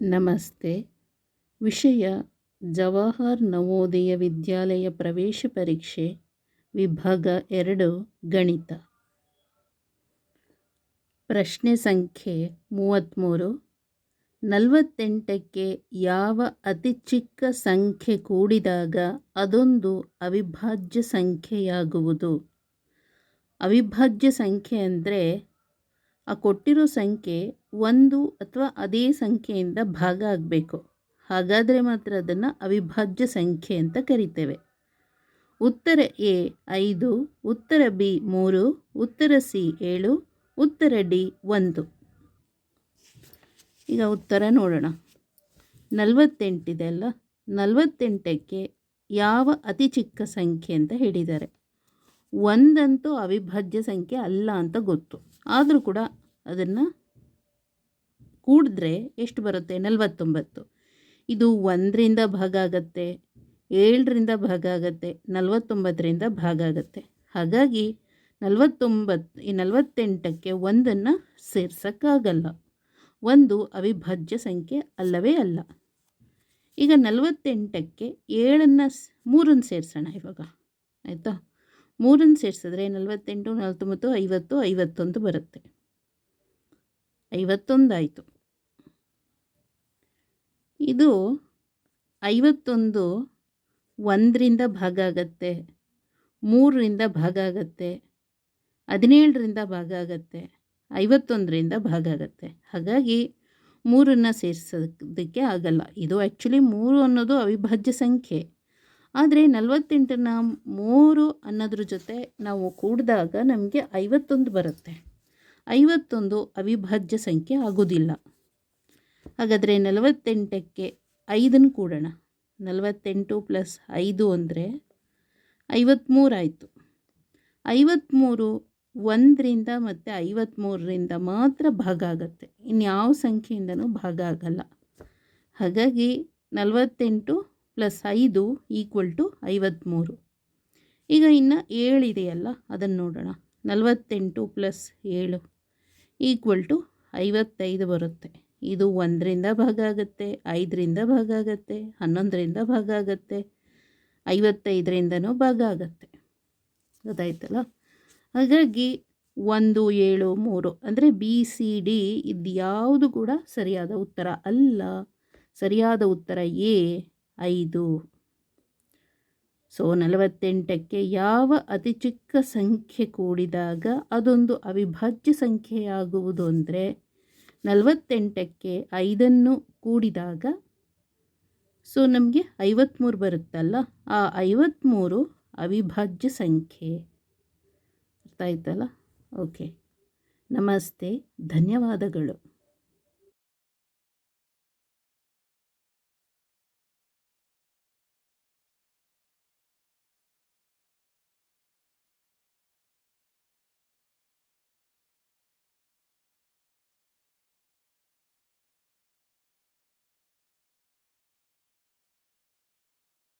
ನಮಸ್ತೆ. ವಿಷಯ ಜವಾಹರ್ ನವೋದಯ ವಿದ್ಯಾಲಯ ಪ್ರವೇಶ ಪರೀಕ್ಷೆ, ವಿಭಾಗ ಎರಡು, ಗಣಿತ. ಪ್ರಶ್ನೆ ಸಂಖ್ಯೆ ಮೂವತ್ತ್ಮೂರು ನಲವತ್ತೆಂಟಕ್ಕೆ ಯಾವ ಅತಿ ಚಿಕ್ಕ ಸಂಖ್ಯೆ ಕೂಡಿದಾಗ ಅದೊಂದು ಅವಿಭಾಜ್ಯ ಸಂಖ್ಯೆಯಾಗುವುದು? ಅವಿಭಾಜ್ಯ ಸಂಖ್ಯೆ ಅಂದರೆ ಆ ಕೊಟ್ಟಿರೋ ಸಂಖ್ಯೆ ಒಂದು ಅಥವಾ ಅದೇ ಸಂಖ್ಯೆಯಿಂದ ಭಾಗ ಆಗಬೇಕು. ಹಾಗಾದರೆ ಮಾತ್ರ ಅದನ್ನು ಅವಿಭಾಜ್ಯ ಸಂಖ್ಯೆ ಅಂತ ಕರಿತೇವೆ. ಉತ್ತರ ಎ ಐದು, ಉತ್ತರ ಬಿ ಮೂರು, ಉತ್ತರ ಸಿ ಏಳು, ಉತ್ತರ ಡಿ ಒಂದು. ಈಗ ಉತ್ತರ ನೋಡೋಣ. ನಲವತ್ತೆಂಟಿದೆ ಅಲ್ಲ? ನಲವತ್ತೆಂಟಕ್ಕೆ ಯಾವ ಅತಿ ಚಿಕ್ಕ ಸಂಖ್ಯೆ ಅಂತ ಹೇಳಿದ್ದಾರೆ. ಒಂದಂತೂ ಅವಿಭಾಜ್ಯ ಸಂಖ್ಯೆ ಅಲ್ಲ ಅಂತ ಗೊತ್ತು. ಆದರೂ ಕೂಡ ಅದನ್ನು ಕೂಡಿದ್ರೆ ಎಷ್ಟು ಬರುತ್ತೆ? ನಲವತ್ತೊಂಬತ್ತು. ಇದು ಒಂದರಿಂದ ಭಾಗ ಆಗತ್ತೆ, ಏಳರಿಂದ ಭಾಗ ಆಗತ್ತೆ, ನಲವತ್ತೊಂಬತ್ತರಿಂದ ಭಾಗ ಆಗತ್ತೆ. ಹಾಗಾಗಿ ನಲವತ್ತೊಂಬತ್ತು, ಈ ನಲವತ್ತೆಂಟಕ್ಕೆ ಒಂದನ್ನು ಸೇರ್ಸೋಕ್ಕಾಗಲ್ಲ. ಒಂದು ಅವಿಭಾಜ್ಯ ಸಂಖ್ಯೆ ಅಲ್ಲವೇ ಅಲ್ಲ. ಈಗ ನಲವತ್ತೆಂಟಕ್ಕೆ ಏಳನ್ನು ಮೂರನ್ನು ಸೇರಿಸೋಣ ಇವಾಗ. ಆಯಿತಾ? ಮೂರನ್ನು ಸೇರಿಸಿದ್ರೆ ನಲವತ್ತೆಂಟು, ನಲವತ್ತೊಂಬತ್ತು, ಐವತ್ತು, ಐವತ್ತೊಂದು ಬರುತ್ತೆ. ಐವತ್ತೊಂದಾಯಿತು. ಇದು ಐವತ್ತೊಂದು ಒಂದರಿಂದ ಭಾಗ ಆಗತ್ತೆ, ಮೂರರಿಂದ ಭಾಗ ಆಗತ್ತೆ, ಹದಿನೇಳರಿಂದ ಭಾಗ ಆಗತ್ತೆ, ಐವತ್ತೊಂದರಿಂದ ಭಾಗ ಆಗತ್ತೆ. ಹಾಗಾಗಿ ಮೂರನ್ನು ಸೇರಿಸೋದಕ್ಕೆ ಆಗಲ್ಲ. ಇದು ಆ್ಯಕ್ಚುಲಿ ಮೂರು ಅನ್ನೋದು ಅವಿಭಾಜ್ಯ ಸಂಖ್ಯೆ. ಆದರೆ ನಲವತ್ತೆಂಟನ್ನು ಮೂರು ಅನ್ನೋದ್ರ ಜೊತೆ ನಾವು ಕೂಡಿದಾಗ ನಮಗೆ ಐವತ್ತೊಂದು ಬರುತ್ತೆ. ಐವತ್ತೊಂದು ಅವಿಭಾಜ್ಯ ಸಂಖ್ಯೆ ಆಗೋದಿಲ್ಲ ಹಾಗಾದರೆ ನಲವತ್ತೆಂಟಕ್ಕೆ ಐದನ್ನು ಕೂಡೋಣ. ನಲವತ್ತೆಂಟು ಪ್ಲಸ್ ಐದು ಅಂದರೆ ಐವತ್ತ್ಮೂರಾಯಿತು ಐವತ್ತ್ಮೂರು ಒಂದರಿಂದ ಮತ್ತು ಐವತ್ತ್ಮೂರರಿಂದ ಮಾತ್ರ ಭಾಗ ಆಗುತ್ತೆ. ಇನ್ಯಾವ ಸಂಖ್ಯೆಯಿಂದನೂ ಭಾಗ ಆಗಲ್ಲ. ಹಾಗಾಗಿ ನಲವತ್ತೆಂಟು ಪ್ಲಸ್ ಐದು ಈಕ್ವಲ್ ಟು ಐವತ್ತ್ಮೂರು ಈಗ ಇನ್ನು ಏಳಿದೆಯಲ್ಲ ಅದನ್ನು ನೋಡೋಣ. ನಲವತ್ತೆಂಟು ಪ್ಲಸ್ ಏಳು. ಈಕ್ವಲ್ ಟು ಐವತ್ತೈದು ಬರುತ್ತೆ. ಇದು ಒಂದರಿಂದ ಭಾಗ ಆಗುತ್ತೆ, ಐದರಿಂದ ಭಾಗ ಆಗುತ್ತೆ, ಹನ್ನೊಂದರಿಂದ ಭಾಗ ಆಗುತ್ತೆ, ಐವತ್ತೈದರಿಂದನೂ ಭಾಗ ಆಗುತ್ತೆ. ಗೊತ್ತಾಯ್ತಲ್ಲ? ಹಾಗಾಗಿ ಒಂದು, ಏಳು, ಮೂರು ಅಂದರೆ ಬಿ ಸಿ ಡಿ ಇದು ಕೂಡ ಸರಿಯಾದ ಉತ್ತರ ಅಲ್ಲ. ಸರಿಯಾದ ಉತ್ತರ ಎ, ಐದು. ಸೊ, ನಲವತ್ತೆಂಟಕ್ಕೆ ಯಾವ ಅತಿ ಚಿಕ್ಕ ಸಂಖ್ಯೆ ಕೂಡಿದಾಗ ಅದೊಂದು ಅವಿಭಾಜ್ಯ ಸಂಖ್ಯೆಯಾಗುವುದು ಅಂದರೆ ನಲವತ್ತೆಂಟಕ್ಕೆ ಐದನ್ನು ಕೂಡಿದಾಗ, ಸೊ, ನಮಗೆ ಐವತ್ತ್ಮೂರು ಬರುತ್ತಲ್ಲ, ಆ ಐವತ್ತ್ಮೂರು ಅವಿಭಾಜ್ಯ ಸಂಖ್ಯೆ. ಅರ್ಥ ಆಯ್ತಲ್ಲ? ಓಕೆ. ನಮಸ್ತೆ. ಧನ್ಯವಾದಗಳು.